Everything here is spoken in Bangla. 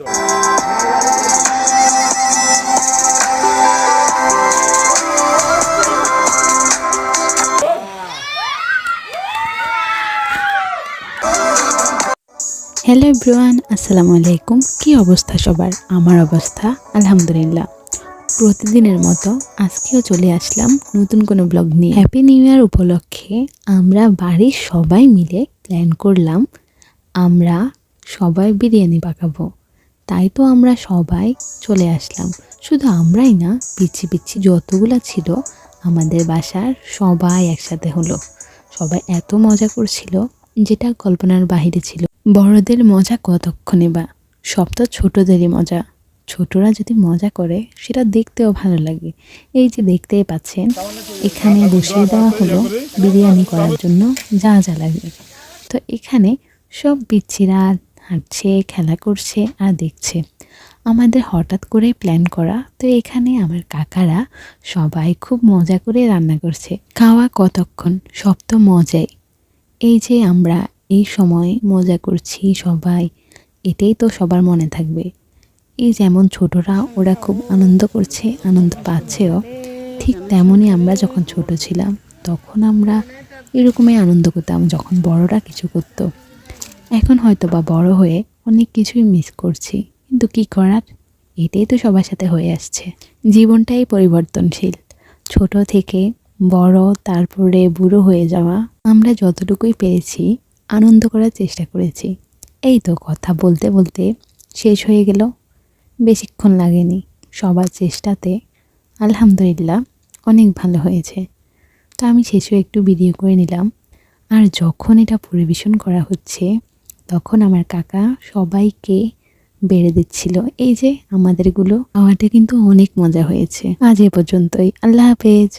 হ্যালো এভরিওয়ান আসসালামু আলাইকুম কি অবস্থা সবার? আমার অবস্থা, আলহামদুলিল্লাহ। প্রতিদিনের মতো আজকেও চলে আসলাম নতুন কোনো ব্লগ নিয়ে। হ্যাপি নিউ ইয়ার উপলক্ষে আমরা বাড়ির সবাই মিলে প্ল্যান করলাম আমরা সবাই বিরিয়ানি পাকাবো। তাই তো আমরা সবাই চলে আসলাম। শুধু আমরাই না, পিচ্ছি পিচ্ছি যতগুলো ছিল আমাদের বাসার সবাই একসাথে হলো। সবাই এত মজা করছিল, যেটা কল্পনার বাহিরে ছিল। বড়দের মজা কতক্ষণে বা? সব তো ছোটোদেরই মজা। ছোটরা যদি মজা করে, সেটা দেখতেও ভালো লাগে। এই যে দেখতেই পাচ্ছেন, এখানে বসিয়ে দেওয়া হলো বিরিয়ানি করার জন্য যা যা লাগে। তো এখানে সব বিচ্ছিরা হাঁটছে, খেলা করছে আর দেখছে। আমাদের হঠাৎ করে প্ল্যান করা, তো এখানে আমার কাকারা সবাই খুব মজা করে রান্না করছে। খাওয়া কতক্ষণ? সব তো মজাই। এই যে আমরা এই সময় মজা করছি সবাই এটাই তো সবার মনে থাকবে। এই যেমন ছোটরা, ওরা খুব আনন্দ করছে, আনন্দ পাচ্ছেও। ঠিক তেমনই আমরা যখন ছোট ছিলাম, তখন আমরা এরকমই আনন্দ করতাম যখন বড়রা কিছু করতো। এখন হয়তো বা বড় হয়ে অনেক কিছুই মিস করছি। কিন্তু কি করার? এটাই তো সবার সাথে হয়ে আসছে। জীবনটাই পরিবর্তনশীল। ছোট থেকে বড়, তারপরে বুড়ো হয়ে যাওয়া, আমরা যতটুকুই পেরেছি, আনন্দ করার চেষ্টা করেছি। এই তো কথা বলতে বলতে শেষ হয়ে গেল। বেশিক্ষণ লাগেনি। সবার চেষ্টাতে আলহামদুলিল্লাহ অনেক ভালো হয়েছে। তো আমি শেষে একটু ভিডিও করে নিলাম। আর যখন এটা পরিবেশন করা হচ্ছে তখন আমার কাকা সবাইকে বেড়ে দিচ্ছিল। এই যে আমাদেরগুলো খাওয়াটা কিন্তু অনেক মজা হয়েছে। আজ এ পর্যন্তই। আল্লাহ হাফেজ।